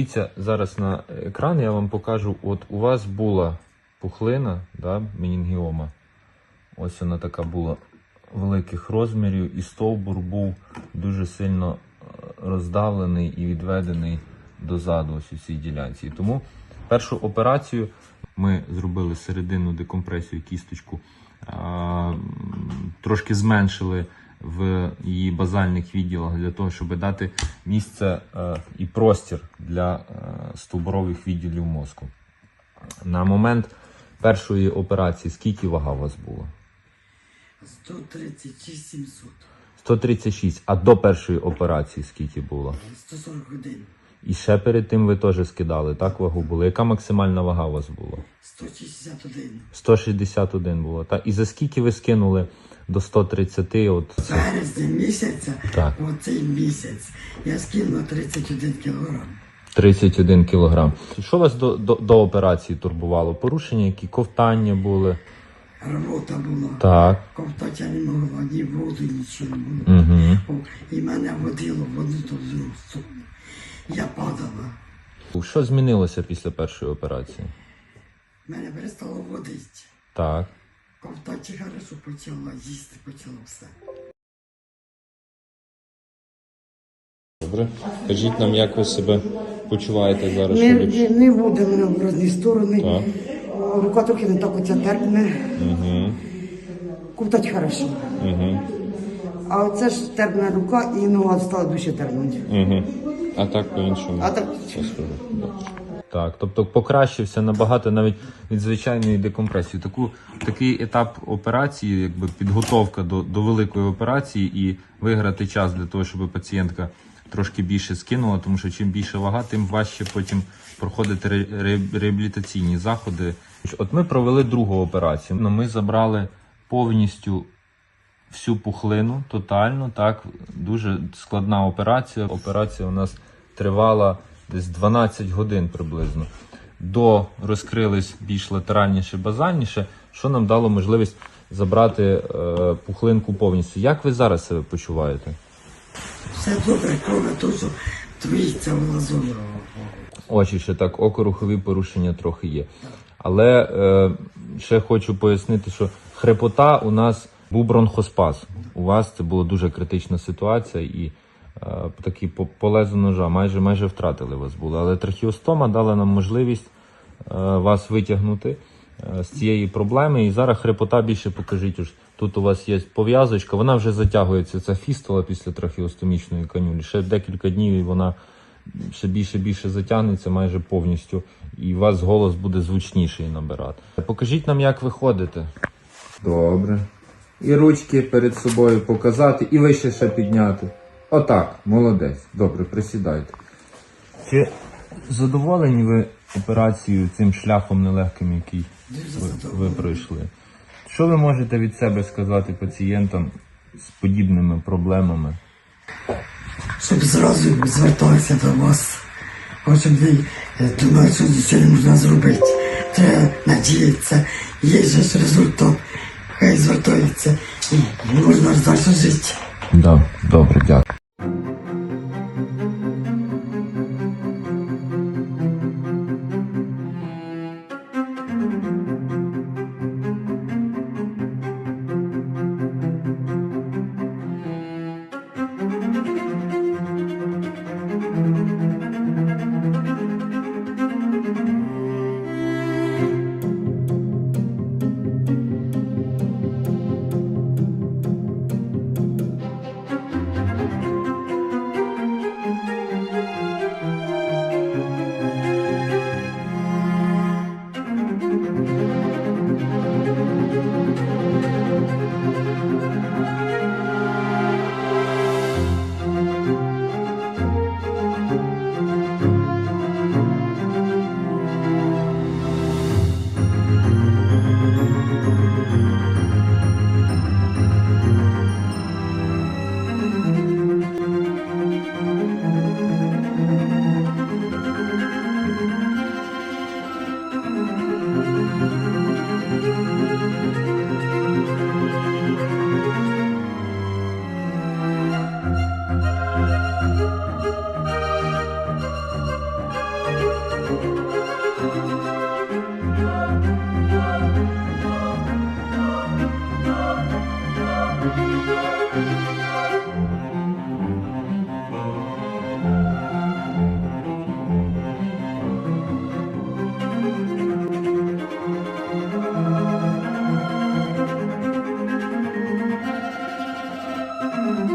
Дивіться зараз на екран, я вам покажу. От у вас була пухлина, да, менінгіома. Ось вона така була великих розмірів, і стовбур був дуже сильно е, роздавлений і відведений дозаду ось у цій ділянці. Тому першу операцію ми зробили серединну декомпресію кісточку, трошки зменшили в її базальних відділах для того, щоб дати місце е, і простір для е, стовбурових відділів мозку. На момент першої операції скільки вага у вас була? 136 700. 136, а до першої операції скільки було? 141. І ще перед тим ви теж скидали, так вагу було. Яка максимальна вага у вас була? 161. 161 було. Так? І за скільки ви скинули до 130? От? Березня місяця, Так. оцей місяць, я скинув 31 кілограм. 31 кілограм. Що вас до, до, до операції турбувало? Порушення, які ковтання були? Робота була. Так. Ковтати я не могла, ні воду, нічого не було. Угу. О, І мене водило в одну то в. Я падала. Що змінилося після першої операції? Мене перестало водити. Так. Ковтати хорошо почала, їсти почала все. Добре. Кажіть нам, як ви себе почуваєте зараз? Не, не, не буде мене в різні сторони. Так. О, Рука трохи не так оця терпне. Угу. Ковтати хорошо. Угу. А оце ж терпна рука і нога стала дуже терпнути. Угу. А так по-іншому. А так Так, тобто покращився набагато навіть від звичайної декомпресії. Таку, такий етап операції, якби підготовка до, до великої операції і виграти час для того, щоб пацієнтка трошки більше скинула, тому що чим більше вага, тим важче потім проходити ре, ре- реабілітаційні заходи. От ми провели другу операцію. Ну, Ми забрали повністю всю пухлину тотально. Так, дуже складна операція. Операція у нас тривала десь 12 годин приблизно. До розкрились більш латеральніше, базальніше, що нам дало можливість забрати е, пухлинку повністю. Як ви зараз себе почуваєте? все добре, кроме того, що твоїться в глазу. Очі ще так, окорухові порушення трохи є. Але е, ще хочу пояснити, що хрипота у нас був бронхоспаз. У вас це була дуже критична ситуація і такі по, лезу ножа майже майже втратили вас були. Але трахіостома дала нам можливість е, вас витягнути е, з цієї проблеми. І зараз хрипота більше покажіть. Уж. Тут у вас є пов'язочка, вона вже затягується. Це фістола після трахіостомічної канюлі. Ще декілька днів і вона ще більше більше затягнеться майже повністю, і у вас голос буде звучніший набирати. Покажіть нам, як ви ходите. Добре. І ручки перед собою показати, і вище ще підняти. Отак, молодець. Добре, присідайте. Чи задоволені ви операцією цим шляхом нелегким, який ви, ви пройшли? Що ви можете від себе сказати пацієнтам з подібними проблемами? Щоб зразу зверталися до вас. Щоб ви е, що нічого не можна зробити. Треба надіятися, є же ж результат. Хай звертаються і можна далі жити. Да, добре, дякую.